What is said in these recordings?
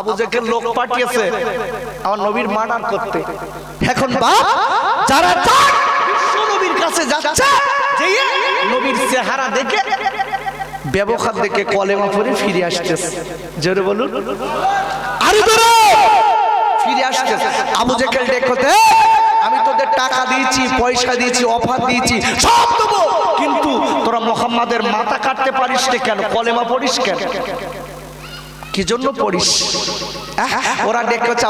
আবু জেকের লোক পাঠিয়েছে। আমার নবীর মার্ডার করতে। এখন বাপ যারা নবীর কাছে যাচ্ছে নবীর চেহারা দেখে ব্যবহার দেখে কলেমা পরে ফিরে আসতেছে। জোরে বলুন। আরে ধরো ফিরে আসতেছে। আবু জেকেল দেখতে আমি তোদের টাকা দিয়েছি পয়সা দিয়েছি অফার দিয়েছি সব দেবো। কিন্তু তোরা মোহাম্মদের মাথা কাটতে পারিস কেন? কলেমা পড়িস কেন? কি জন্য পড়িস? ওরা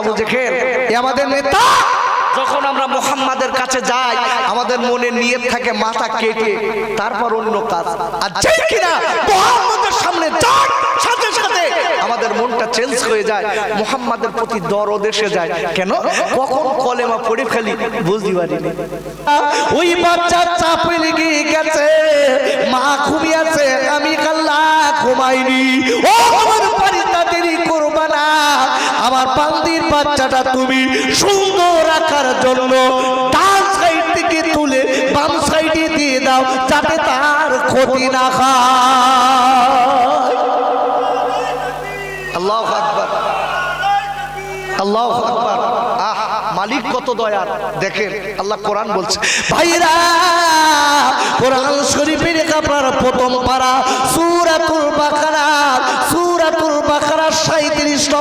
আবু জেখের এ আমাদের নেতা। যখন আমরা মোহাম্মদের কাছে যাই আমাদের মনে নিয়ে থাকে মাথা কেটে তারপর অন্য কাজ। আর যেই কিনা মোহাম্মদের সামনে যাই সাথে সাথে আমাদের মনটা চেঞ্জ হয়ে যায় মোহাম্মদের প্রতি দরদ এসে যায়। কেন? কখন কলেমা পড়ে ফেলি বুঝতে পারিনি। ওই বাচ্চা চাপে লেগে গেছে মা ঘুমিয়েছে আমি কাল্লা ঘুমাইনি। ও আমার না আমার পান্দির বাচ্চাটা তুমি সুন্দর রাখার জন্য ডান সাইড থেকে তুলে বাম সাইডে দিয়ে দাও, যাতে তার ক্ষতি না খায় মালিক কত দয়ার। দেখেন, আল্লাহ কোরআন বলছে, ভাইরা, কোরআন শরীফের আপনার প্রথম পারা, সূরাতুল বাকারা সূরাতুল বাকারা 37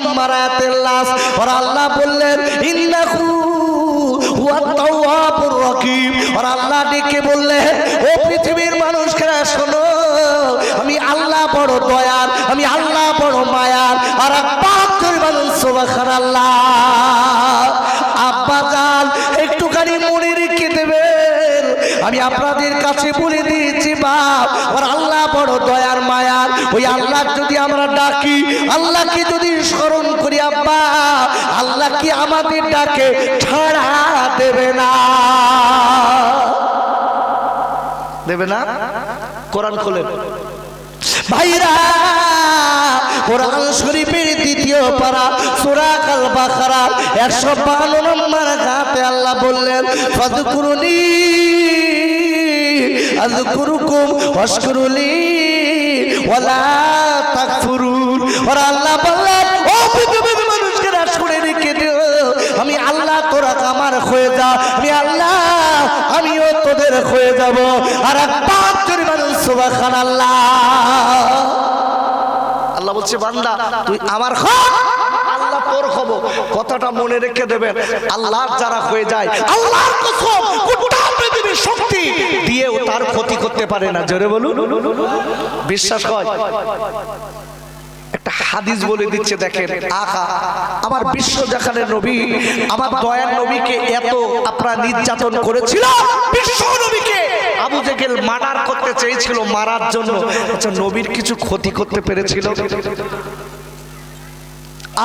নম্বর আয়াতের লাস্ট আর আল্লাহ বললেন, ইন্নাহু হুয়া তাওয়াবুর রহিম আর আল্লাহ ডেকে বললেন, ও পৃথিবীর মানুষরা, শোনো, আমি আল্লাহ বড় দয়ার, আমি আল্লাহ বড় মায়ার। আর পাপ করে বলুন সুবহানাল্লাহ। আব্বা জান, একটুখানি মনে রেখে আমি আপনাদের কাছে বলে দিয়েছি, বাপ, আর আল্লাহ বড় দয়ার মায়ার ওই আল্লাহ যদি আমরা ডাকি আল্লাহকে যদি স্মরণ করি, আব্বা, আল্লাহ কি আমাদের ডাকে? ছাড়া দেবে না। দেবে না? কোরআন খোলেন। ভাইরা, কোরআন শরীফের দ্বিতীয় পারা, সূরা আল বাকারা 152 নম্বর গাতে আল্লাহ বললেন ফাযকুরুনি আর আল্লাহ রেখে দিও। আমি আল্লাহ তোরা আমার হয়ে যা। আমি আল্লাহ, আমিও তোদের হয়ে যাব। আর জন মানুষ, সুবহানাল্লাহ। আল্লাহ বলছে, বান্দা, তুই আমার আল্লাহ কথাটা মনে রেখে দেবেন। আল্লাহ যারা হয়ে যায়, আল্লাহর কসম পারে না, জোরে বলুন। বিশ্বাস হয়। হাদিস বলে দিচ্ছে, দেখেন আমার বিশ্ব নবী, আমার দয়ার নবীকে এত আপনারা নির্যাতন করেছিল, বিশ্ব নবীকে আবু জেগেল মার্ডার করতে চেয়েছিল, মারার জন্য আচ্ছা নবীর কিছু ক্ষতি করতে পেরেছিল।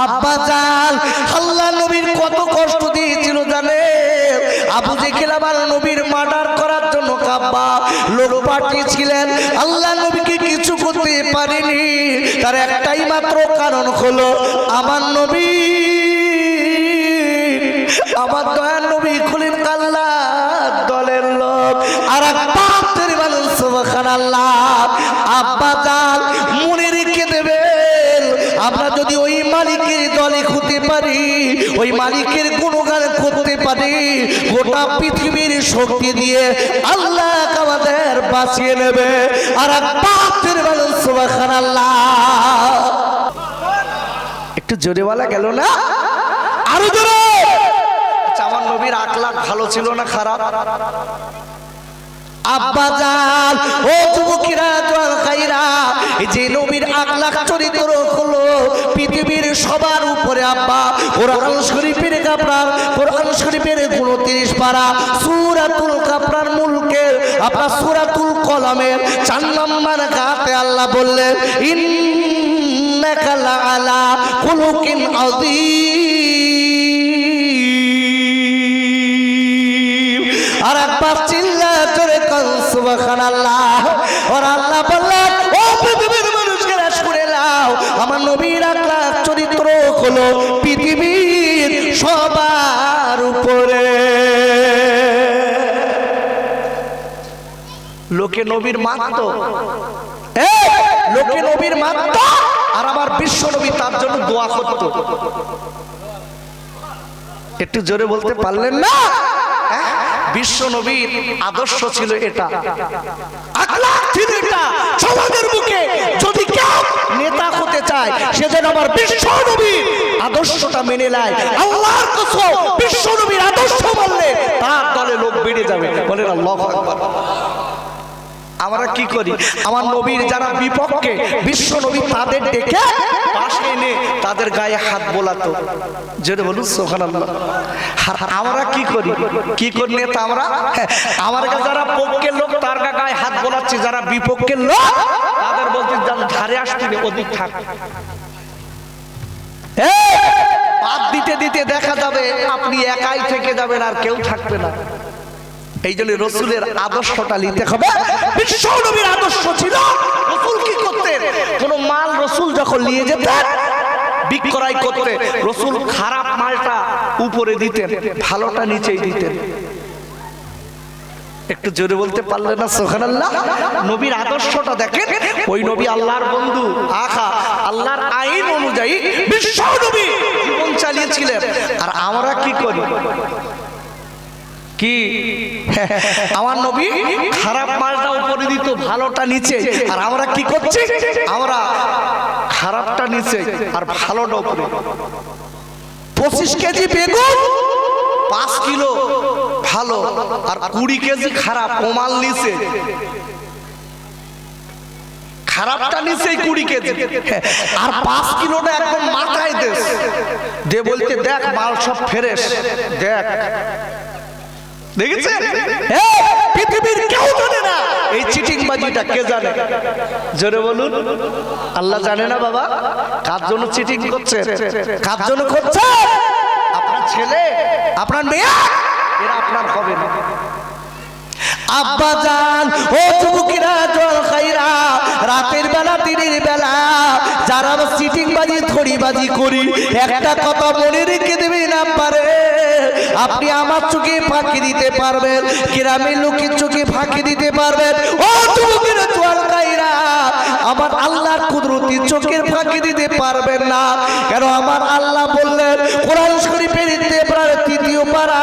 আব্বা আল্লাহ নবীর কত কষ্ট দিয়েছিল জানে আবু জেকেল আমার নবীর মার্ডার করার জন্য লোক পাঠিয়েছিলেন। আল্লাহ নবীকে কিছু করতে পারেনি। তার একটাই মাত্র কারণ হলো, আমার নবী, আমার দয়ার নবী খুলেন কাল্লা, দলের লোক। আর এক পাপের মানুষ আব্বা জান মনে রেখে দেবেন। আমরা যদি ওই পারি, ওই মালিকের গুণগান করতে পারি, গোটা পৃথিবীর শক্তি দিয়ে আল্লাহ আমাদের বাঁচিয়ে নেবে। আর পাপের মানুষ সুবহানাল্লাহ। একটু জোরে বলা গেল না? আরও জোরে! আচ্ছা আমার নবীর আখলাখ ভালো ছিল না খারাপ? আব্বা জান, ও যুবকেরা জল খাইরা, যে নবীর আখলাখ চরিত্র হলো পৃথিবীর সবার উপরে আব্বা। কোরআন শরীফের কাপড়ার, কোরআন শরীফের 29 পারা সূরাতুল কাপড়ার মুলকের আপনার সূরাতুল কলামের চার নম্বর গাতে আল্লাহ বললেন, ইন্নাকা লাআলা খুলুকিন আযীম। আর একবার কন আমার নবীর চরিত্র হলো পৃথিবীর সবার উপরে। লোকে নবীর মানত। এ, লোকে নবীর মানত, আর আমার বিশ্ব নবী তার জন্য দোয়া করত। একটু জোরে বলতে পারলেন না? বিশ্ব নবীর আদর্শ ছিল এটা। ছিল সমাজের বুকে যদি কেউ নেতা হতে চায়, সে যেন আমার বিশ্ব নবীর আদর্শটা মেনে নেয়। আল্লাহর কসম, বিশ্ব নবীর আদর্শ মানলে তার দলে লোক বেড়ে যাবে। বলেন আল্লাহ আকবার। আমরা কি করি? আমার নবীর যারা বিপক্ষে বিশ্ব নবী তাদের ডেকে পাশে এনে তাদের গায়ে হাত বোলাতো। যেটা বলুন সোহান আমরা কি করি? কি করি তা আমরা? হ্যাঁ, আমার কাছে যারা পক্ষের লোক তার গায়ে হাত বোলাচ্ছে। যারা বিপক্ষের লোক তাদের বলতে ধারে আসতে ওদিক থাক। বাদ দিতে দিতে দেখা যাবে আপনি একাই থেকে যাবেন আর কেউ থাকবে না। এই জন্য রসুলের আদর্শটা নিতে হবে। বিশ্ব নবীর আদর্শ ছিল। রসুল কি করতেন? কোন মাল রসুল যখন নিয়ে যেতেন বিক্রয় করতে রসুল খারাপ মালটা উপরে দিতেন ভালোটা নিচেই দিতেন। একটু জোরে বলতে পারলে না সোহান আল্লাহ নবীর আদর্শটা দেখেন ওই নবী আল্লাহর বন্ধু আখা আল্লাহর আইন অনুযায়ী বিশ্ব নবী জীবন চালিয়েছিলেন। আর আমরা কি করি? কি? আমার নবী খারাপ মালটা উপরে দিত, ভালোটা নিচে। আর আমরা কি করছি? আমরা খারাপটা নিচে আর ভালোটা উপরে। পঁচিশ কেজি বেগুন, পাঁচ কিলো ভালো, আর কুড়ি কেজি খারাপ, ওমাল নিচে। খারাপটা নিচেই কুড়ি কেজি। আর পাঁচ কিলোটা একদম মাথায় দেশ। দে বলতে দেখ, মাল সব ফেরেস দেখ। দেখেছেন? পৃথিবীর কেউ জানে না এই চিটিং বাজিটা কে জানে? জোরে বলুন। আল্লাহ জানে না বাবা? কার জন্য চিটিং করছে? কার জন্য করছে? আপনার ছেলে, আপনার মেয়ে, এরা আপনার হবে না। আব্বা জান যারা সিটিং বাজি থড়ি বাজি করি, একটা কথা মনে রেখে দেবেন পারে। আপনি আমার চোখে ফাঁকি দিতে পারবেন, গ্রামের লোকের চোখে ফাঁকি দিতে পারবেন। ও আমার আল্লাহর কুদরতি চোখের ফাঁকি দিতে পারবেন না। কেন আমার আল্লাহ বললেন, কোরআন শরীফের ইত্তেফার তৃতীয় পারা,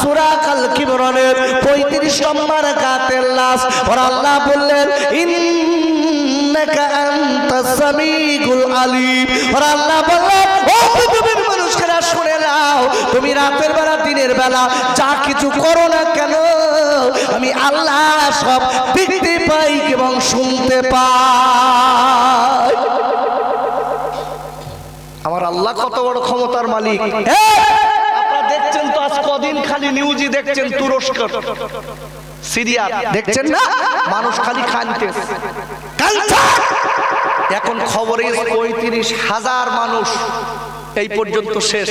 সূরা কাল কিমরনের 35 নম্বর কাতের লাশ। ওর আল্লাহ বললেন ইন্নাকা আনতাস সামিউল মানুষেরা, শুনে নাও, তুমি রাতের বেলা, দিনের বেলা যা কিছু করো না কেন, আমি আল্লাহ সব দেখতে পাই এবং শুনতে পাই। আমার আল্লাহ কত বড় ক্ষমতার মালিক। দেখছেন তো আজ কদিন খালি নিউজই দেখছেন তুরস্ক। সিরিয়া, দেখছেন না? মানুষ খালি এখন খবরে পঁয়ত্রিশ হাজার মানুষ এই পর্যন্ত শেষ।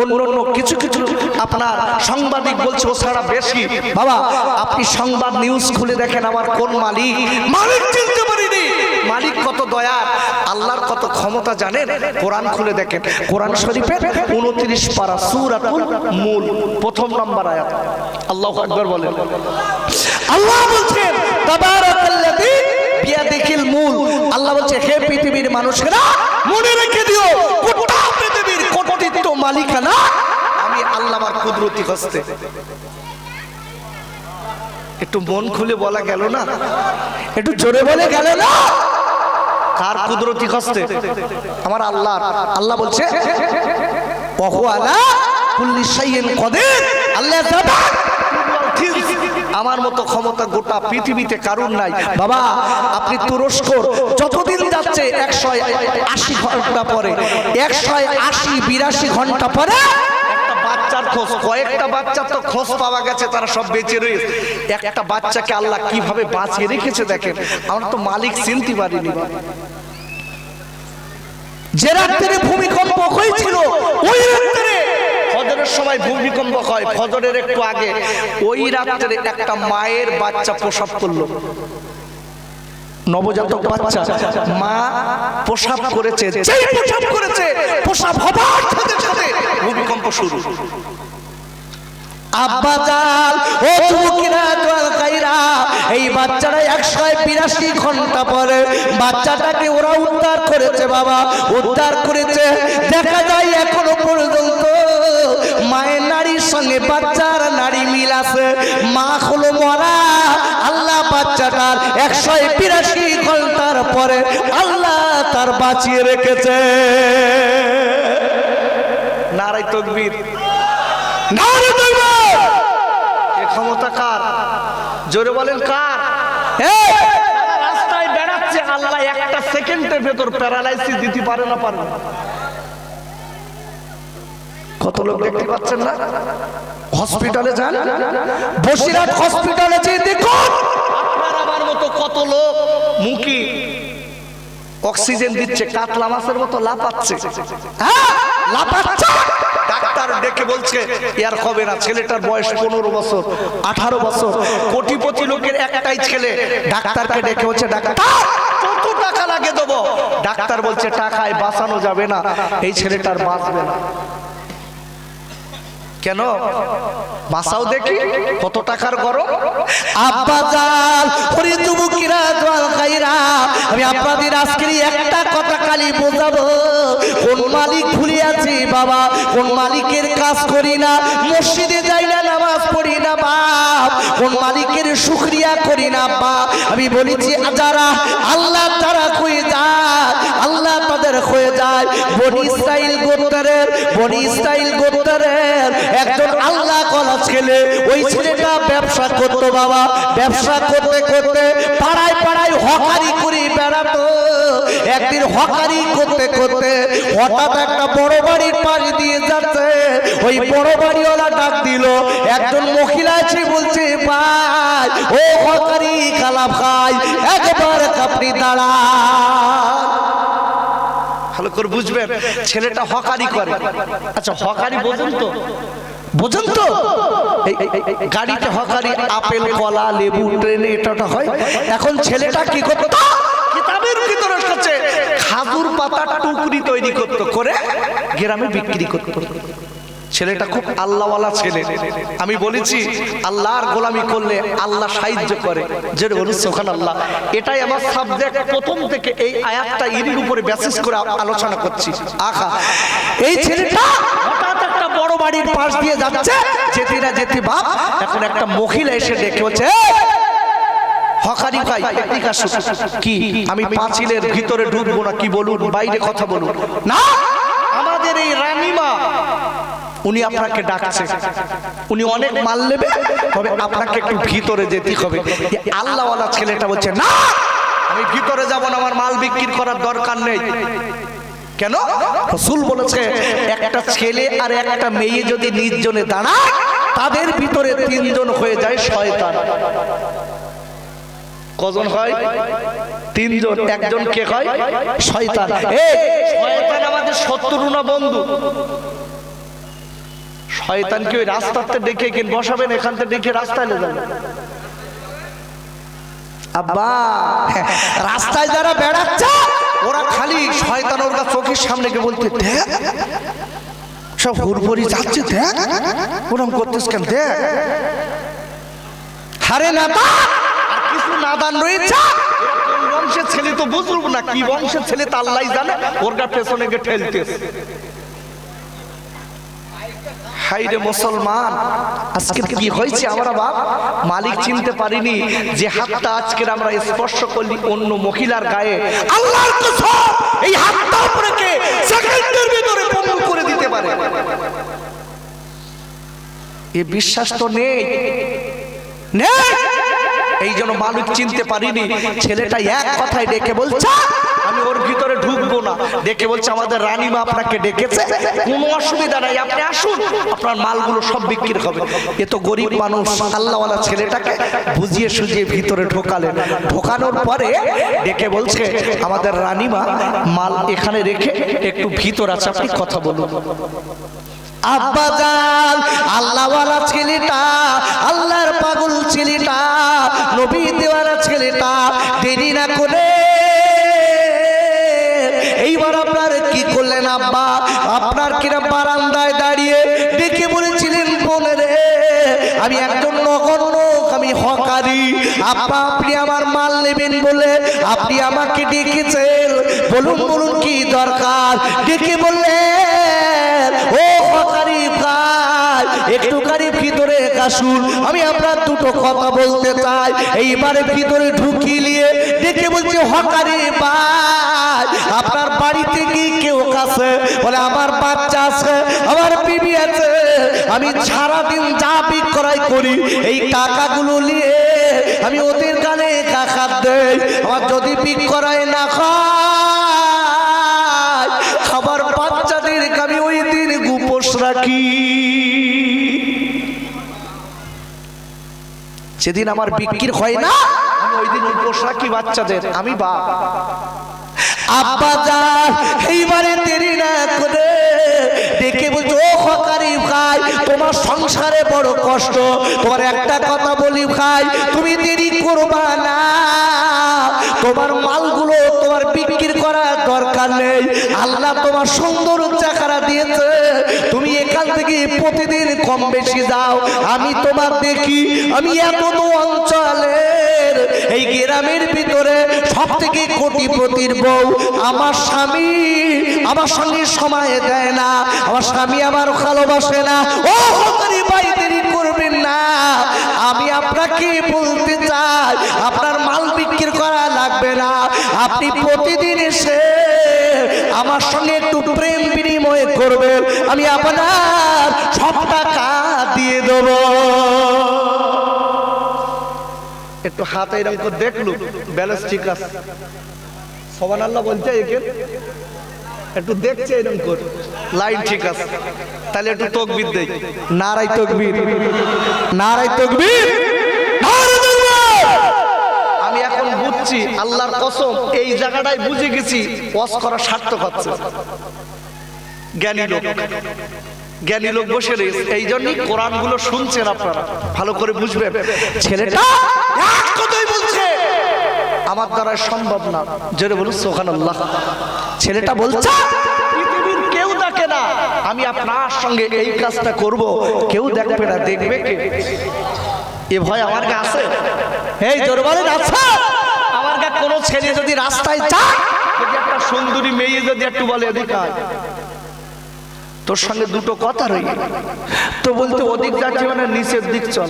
অন্য অন্য কিছু কিছু আপনার সাংবাদিক বলছে ও ছাড়া বেশি। বাবা আপনি সংবাদ নিউজ খুলে দেখেন আমার কোন মালিক? মালিক চিনতে পারিনি। মালিক কত দয়া আল্লাহর কত ক্ষমতা জানেন? কোরআন খুলে দেখেন। কোরআন শরীফের উনত্রিশ পারা সুরাতুল মূল প্রথম নম্বর আয়াত। আল্লাহ আকবর বলেন। আল্লাহ বলছেন তাবারাকাল্লাযী বিয়াদিহিল মূল। আল্লাহ বলছে, হে পৃথিবীর মানুষেরা, মনে রেখে দিও, গোটা পৃথিবীর কর্তৃত্ব মালিকানা আমি আল্লাহ আমার কুদরতি হস্তে। একটু মন খুলে বলা গেল না? একটু জোরে বলে গেল না? কার কুদরতি হস্তে? আমার আল্লাহ আল্লাহ বলছে আলা কুল্লি শাইইন কদির, আল্লাহ আমার মতো ক্ষমতা গোটা পৃথিবীতে কারণ নাই। বাবা, আপনি তুরস্ক, যতদিন যাচ্ছে একশো আশি ঘণ্টা পরে একশো আশি বিরাশি ঘণ্টা পরে বাচ্চার খোঁজ, কয়েকটা বাচ্চার তো খোঁজ পাওয়া গেছে, তারা সব বেঁচে রয়েছে। একটা বাচ্চাকে আল্লাহ কীভাবে বাঁচিয়ে রেখেছে দেখেন? আমরা তো মালিক চিনতে পারিনি। যে রাত্রে ভূমিকম্প হয়েছিল, ওই রাত্রে ফজরের সময় ভূমিকম্প হয়, ফজরের একটু আগে। ওই রাত্রে একটা মায়ের বাচ্চা প্রসব করল। নবজাতক বাচ্চা, মা প্রসাব করেছে প্রসাব করেছে, প্রসাব হবার সাথে সাথে ভূমিকম্প শুরু। আব্বা জান, ও যুবকিরা জল কাইরা এই বাচ্চাটা একশো বিরাশি ঘণ্টা পরে বাচ্চাটাকে ওরা উদ্ধার করেছে বাবা, উদ্ধার করেছে। দেখা যায় এখনও পর্যন্ত সঙ্গে বাচ্চার নারী মিল আছে। মা হলো মরা, আল্লাহ বাচ্চাটার একশো বিরাশি ঘণ্টার পরে আল্লাহ তার বাঁচিয়ে রেখেছে। নারাই তকবীর। নারাই তকবীর! এ ক্ষমতা কার? জোরে বলেন কার? রাস্তায় বেড়াচ্ছে, আল্লাহ একটা সেকেন্ডের ভেতর প্যারালাইসিস দিতে পারে না পারে। কত লোক দেখতে পাচ্ছেন না? হসপিটালে যান। বসিরহাট হসপিটালে যেয়ে দেখুন। আপনার আমার মতো কত লোক মুখী। অক্সিজেন দিচ্ছে কাতলা মাছের মতো লাপাচ্ছে হ্যাঁ লাপাচ্ছে ডাক্তার ডেকে বলছে ইয়ার হবে না ছেলেটার বয়স পনেরো বছর আঠারো বছর। কোটিপতি লোকের একটাই ছেলে। ডাক্তারকে ডেকে বলছে ডাক্তার কত টাকা লাগে দেবো? ডাক্তার বলছে টাকায় বাঁচানো যাবে না এই ছেলেটার বাঁচবে না। কেন? বাসাও দেখি, কত টাকার গরম? আব্বা আমি আপনাদের আজকের একটা কথা খালি বোঝাবো। কোন মালিক ভুলে আছি, বাবা? কোন মালিকের কাজ করি না, মসজিদে যাই না, নামাজ পড়ি না, বাপ। কোন মালিকের শুক্রিয়া করি না, বাপ। আমি বলেছি যারা আল্লাহ তারা হয়ে যায়। বনি ইসরাইল গোত্রের বনি ইসরাইল গোত্রের একজন আল্লাহ কলা ছেলে ওই ছেলেটা ব্যবসা করতো বাবা। ব্যবসা করতে করতে পাড়ায় পাড়ায় হকারি করে বেড়াতো। একদিন হকারি করতে করতে হঠাৎ একটা বড় বাড়ির পাশ দিয়ে যাচ্ছে। ওই বড় বাড়িওয়ালা ডাক দিল, একজন মহিলা আছে বলছে, ভাই, ও হকারি কালা ভাই একবার দাঁড়ান ভালো করে বুঝবেন, ছেলেটা হকারি করে। আচ্ছা হকারি বোঝেন তো? বোঝেন তো? গাড়িতে হকারি, আপেল, কলা, লেবু, ট্রেনে এটা হয়। এখন ছেলেটা কি করতো? কিতাবের ভিতরে হচ্ছে খাজুর পাতা টুকরি তৈরি করতো, করে গ্রামে বিক্রি করতো। ছেলেটা খুব আল্লাহওয়ালা ছেলে। আমি বলেছি, আল্লাহর গোলামি করলে আল্লাহ সাহায্য করে। যে বলুন সোখান আল্লাহ এটাই আমার সাবজেক্ট প্রথম থেকে এই আয়াতটা এর উপরে বেসিস করে আলোচনা করছি। আখা এই ছেলেটা একটা বড় বাড়ির পাশ দিয়ে যাচ্ছে। যেতে না যেতে বাপ, এখন একটা মহিলা এসে ডেকে হকারি ভাই। কি, আমি পাঁচিলের ভিতরে ঢুকবো না কি বলুন? বাইরে কথা বলুন। না, আমাদের এই রানীমা উনি আপনাকে ডাকছে। উনি অনেক মাল নেবে, তবে আপনাকে একটু ভিতরে যেতে হবে। আল্লাহওয়ালা ছেলেটা বলছে, না, আমি ভিতরে যাব না, আমার মাল বিক্রি করার দরকার নেই। কেন? রসুল বলেছে, একটা ছেলে আর একটা মেয়ে যদি নির্জনে দাঁড়ায়, তাদের ভিতরে তিনজন হয়ে যায় শয়তান। কজন হয়? তিনজন। একজন কে হয়? শয়তান। শয়তান আমাদের শত্রু না বন্ধু। শয়তানকে ওই রাস্তাতে ডেকে কেন বসাবেন এখান থেকে ডেকে রাস্তায় নিয়ে যাবেন। আব্বা রাস্তায় যারা বেড়াচ্ছে ওরা খালি শয়তান ওর চোখের সামনে গিয়ে বলতে দেখ সব হুড়পড়ি যাচ্ছে দেখ ওরম করতেস কেন দেখ। হারে না আর কিছু নাদান রয়েছে। বংশের ছেলে তো বুঝব না কি বংশের ছেলে তা আল্লাহ জানে ওর গা পেছনে গিয়ে ঠেলতেছে। হাইরে মুসলমান আজকে কি হয়েছে আমরা বাপ? মালিক চিনতে পারিনি যে হাতটা আজকের আমরা স্পর্শ করলি অন্য মহিলার গায়ে। আল্লাহর কসম এই হাতটা আপনাকে সেকেন্ডের ভিতরে পঙ্গু করে দিতে পারে। এ বিশ্বাস তো নেই। নেই। এই জন্য মালিক চিনতে পারিনি। ছেলেটা এক কথায় ডেকে বলছে আমি ওর ভিতরে ঢুকবো না। ডেকে বলছে, আমাদের রানীমা আপনাকে ডেকেছে। কোনো অসুবিধা নাই, আপনি আসুন। আপনার মালগুলো সব বিক্রি হবে। এ তো গরিব মানুষ, আল্লাহওয়ালা ছেলেটাকে বুঝিয়ে সুজিয়ে ভিতরে ঢোকালেন। ঢোকানোর পরে ডেকে বলছে, আমাদের রানীমা, মাল এখানে রেখে একটু ভিতর আছে, আপনি কথা বলুন। আব্বা জান, আল্লাহওয়ালা ছেলেটা, আল্লাহর পাগল ছেলেটা, নবী দেওয়ালা ছেলেটা, দেরি না এইবার আপনার কি করলেন আব্বা? আপনার কিনা বারান্দায় দাঁড়িয়ে ডেকে বলেছিলেন বলে রে, আমি একজন নগণ্য, আমি হকারি। আপা আপনি আমার মাল নেবেন বলে আপনি আমাকে ডেকেছেন। বলুন বলুন কি দরকার? ডেকে বললেন কাশুন আমি আপনার দুটো কথা বলতে চাই। এইবারে ভিতরে নিয়ে ডেকে বলছে, হকারি ভাই, আপনার বাড়িতে কি কেউ কাছে? বলে, আমার বাচ্চা আছে, আমার বিবি আছে, আমি সারাদিন যা বিক্রয় করি, এই টাকাগুলো নিয়ে আমি ওদের গানে কাকাত দেই। আমার যদি বিক্রয় না খায় খাবার বাচ্চাদেরকে আমি ওই দিন গুপোষ রাখি। সেদিন আমার বিক্রির হয় না আমি ওই দিন উপোস রাখি বাচ্চাদের আমি বা। আব্বা যান এইবারে দেরি না করে দেখে বলছো হকারি ভাই তোমার সংসারে বড় কষ্ট। তোমার একটা কথা বলি ভাই তুমি দেরি করবা না। তোমার মালগুলো তোমার বিক্রি দরকার নেই। আল্লাহ তোমার সুন্দর চাকারা দিয়েছে। তুমি এখান থেকে প্রতিদিন কম বেশি যাও। আমি তোমার দেখি, আমি এত অঞ্চলের এই গ্রামের ভিতরে সব থেকে কোটিপতির বউ আমার স্বামী। আমার সঙ্গে সময় দেয় না। আমার স্বামী আমার ভালোবাসে না। ও হকারি দেরি করবেন না। আমি আপনাকে বলতে চাই, আপনার মাল বিক্রি করা লাগবে না। আপনি প্রতিদিন এসে আমার সঙ্গে একটু প্রেম বিনিময় করবে। আমি আপনার সব টাকা দিয়ে দেবো। একটু হাত এরকম করে দেখলু ব্যালেন্স ঠিক আছে। সবান আল্লাহ বলছে একে। একটু দেখছে এরকম করে লাইন ঠিক আছে। তাহলে একটু তকবির দেই। নারাই তকবির। নারাই তকবির। বুঝছি আল্লাহর কসম, এই জায়গাটায় বুঝে গেছি, ওয়াজ করা সার্থক হচ্ছে। জ্ঞানী লোক। জ্ঞানী লোক বসে রয়েছে। এই জন্যই কোরআনগুলো শুনছেন আপনারা। ভালো করে বুঝবেন। ছেলেটা কথাই বলছে, আমার দ্বারা সম্ভব না। জোরে বলুন সোহান আল্লাহ ছেলেটা বলছে, পৃথিবীর কেউ দেখে না। আমি আপনার সঙ্গে এই কাজটা করব। কেউ দেখবে না, দেখবে কে? এ ভয় আমার কাছে? এই জোর বলেন গা কোনো ছেলে যদি রাস্তায় যায় যদি একটা সুন্দরী মেয়ে যদি একটু বলে অধিকার তোর সঙ্গে দুটো কথা রই তো বলতে ওদিক যাচ্ছি মানে নিচের দিক চল।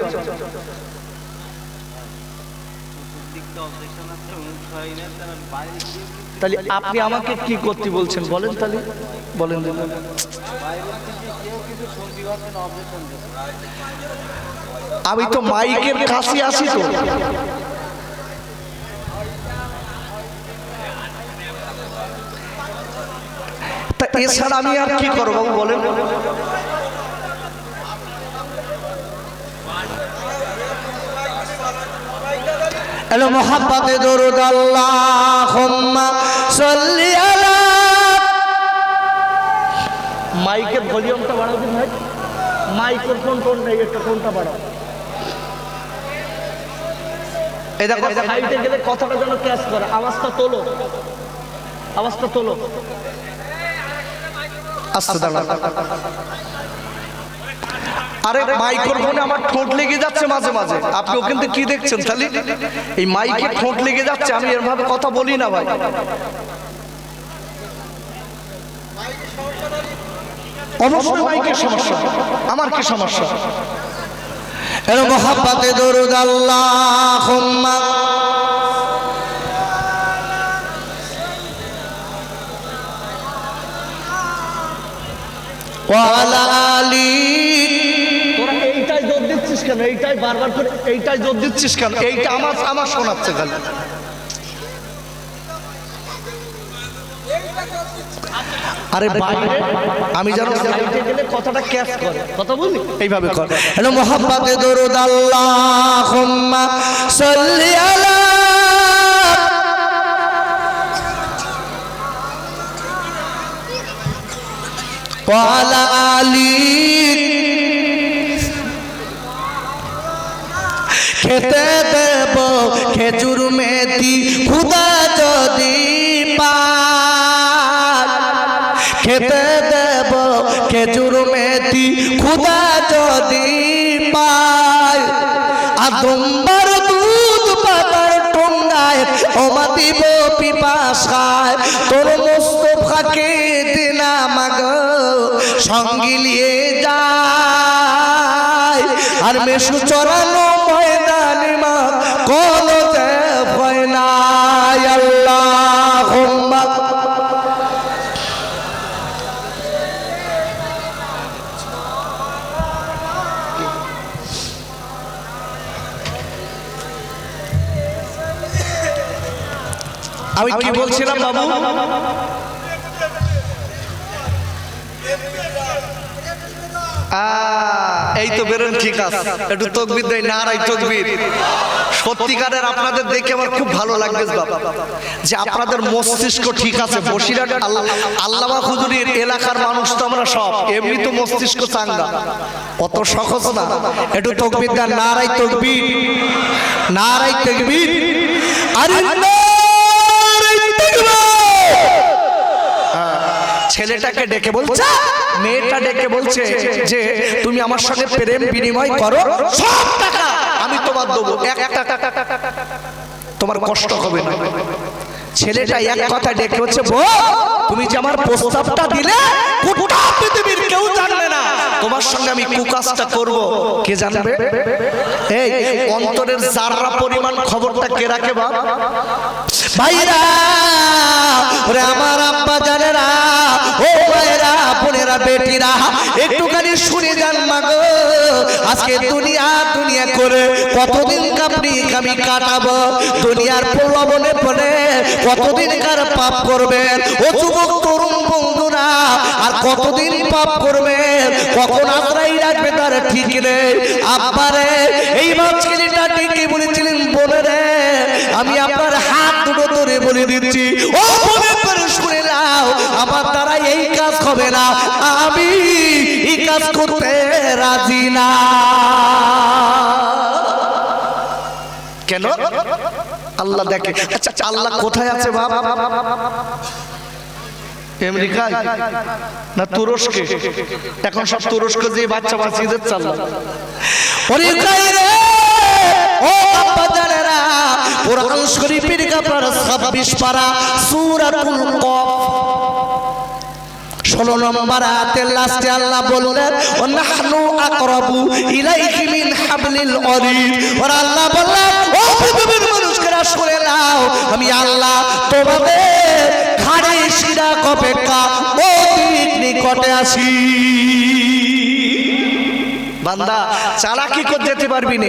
তাহলে আপনি আমাকে কি করতে বলছেন? বলেন তাহলে বলেন বলেন। আমি তো মাইকের কাছে আসি তো। তা এছাড়া আমি আর কি করব বলেন? হ্যালো মোহাম্মতে দরুদ আল্লাহুম্মা সাল্লি আলা মাইকের ভলিউমটা বাড়াও দিন ভাই। মাইকের কোন টোন নেই একটা কোনটা বাড়াও এই দেখো সাইডে গেলে কথাটা যেন ক্যাচ করে। আওয়াজটা তোলো। আওয়াজটা তোলো। আস্তে দাঁড়া আরে মাইক্রোফোনে আমার ঠোঁট লেগে যাচ্ছে মাঝে মাঝে। আপনি থেকে কি দেখছেন তাহলে এই মাইকে ঠোঁট লেগে যাচ্ছে, আমি এরভাবে কথা বলি না ভাই। অবশ্যই মাইকের সমস্যা। আমার কি সমস্যা? এর মোহাব্বাতে দরুদ আল্লাহুম্মা। এইটাই জোর দিচ্ছিস কেন? এইটাই বারবার করে এইটাই জোর দিচ্ছিস কেন? এইটা আমার আমার শোনাচ্ছে খালি। আরে বাইরে আমি যেন সাইডে গেলে কথাটা ক্যাচ করে। কথা বলি এইভাবে কর। হ্যালো মোহাম্মতে দরুদ আল্লাহুম্মা সাল্লি আলা ওয়ালা আলী খেতে দেব খেজুর মেথি, খুদা যদি খেতে দেব খেজুর মেথি, খুদা যদি পায়। দুধ পাতার টঙ্গায় ওমা দিব পিপাসায়। তোর মোস্তফাকে দিনা সঙ্গিলিয়ে যায়। আর মেশু চড়ানো বেরোন ঠিক আছে। একটু তকবির দেয় নারাই তকবির। সত্যিকারের আপনাদের দেখে আমার খুব ভালো লাগবে বাবা। যে আপনাদের মস্তিষ্ক ঠিক আছে বসিরহাট আল্লাহ হুজুরির এলাকার মানুষ তো আমরা সব এমনি তো মস্তিষ্ক চাঙ্গা। অত সহজ না। একটু তকবির দেন নারাই তকবির। নারাই তকবির। আরে নারাই তকবীর! ছেলেটাকে ডেকে বলছে মেয়েটা ডেকে বলছে যে তুমি আমার সঙ্গে প্রেম বিনিময় করো সব টাকা আমি তোমার দেবো এক টাকা তোমার কষ্ট হবে না। ছেলেটা এক কথা ডেকে হচ্ছে বউ তুমি যে আমার প্রস্তাবটা দিলে গোটা পৃথিবীর কেউ জানবে না। তোমার সঙ্গে আমি কুকাজটা করব। কে জানবে? এই অন্তরের জাররা পরিমাণ খবরটা কে রাখে বাপ? ভাইরা বোনেরা, বেটিরা, একটুখানি শুনে যান মাগো আজকে দুনিয়া দুনিয়া করে কতদিন কাপড়ি আমি কাটাবো? দুনিয়ার প্রলোভনে পড়ে কতদিন কার পাপ করবেন? ও যুবক, তরুণ বন্ধুরা, আর কতদিন পাপ করবেন? কখন আশ্রয় রাখবে তার ঠিক নেই। আব্বারে, এই মাঝখানিটা ডেকে বলেছিলেন বলে রে আমি আপনার হাত দুটো ধরে বলে দিচ্ছি। ও আমার দ্বারা এই কাজ হবে না। আমি এই কাজ করতে রাজি না। কেন? আল্লাহ দেখে। আচ্ছা আচ্ছা, আল্লাহ কোথায় আছে বাবা আমেরিকায়? না তুরস্কে? এখন সব তুরস্ক দিয়ে বাচ্চা বাচ্চিদের চাল্লা ও আব্বা জানেরা কোরআন শরীফের কাপড় 26 পারা সূরাতুল কফ। ষোলো নম্বর আয়াতের লাস্টে আল্লাহ বললেন ও নাহনু আকরাবু ইলাইহি মিন হাবলিল ওয়ারিদ ওর আল্লাহ বললেন, ও পৃথিবীর মানুষকেরা শুনে নাও, আমি আল্লাহ তোমাদের ঘাড়ে শিরা অপেক্ষা অধিক নিকটে আছি। বান্দা, চালাকি করে যেতে পারবি না।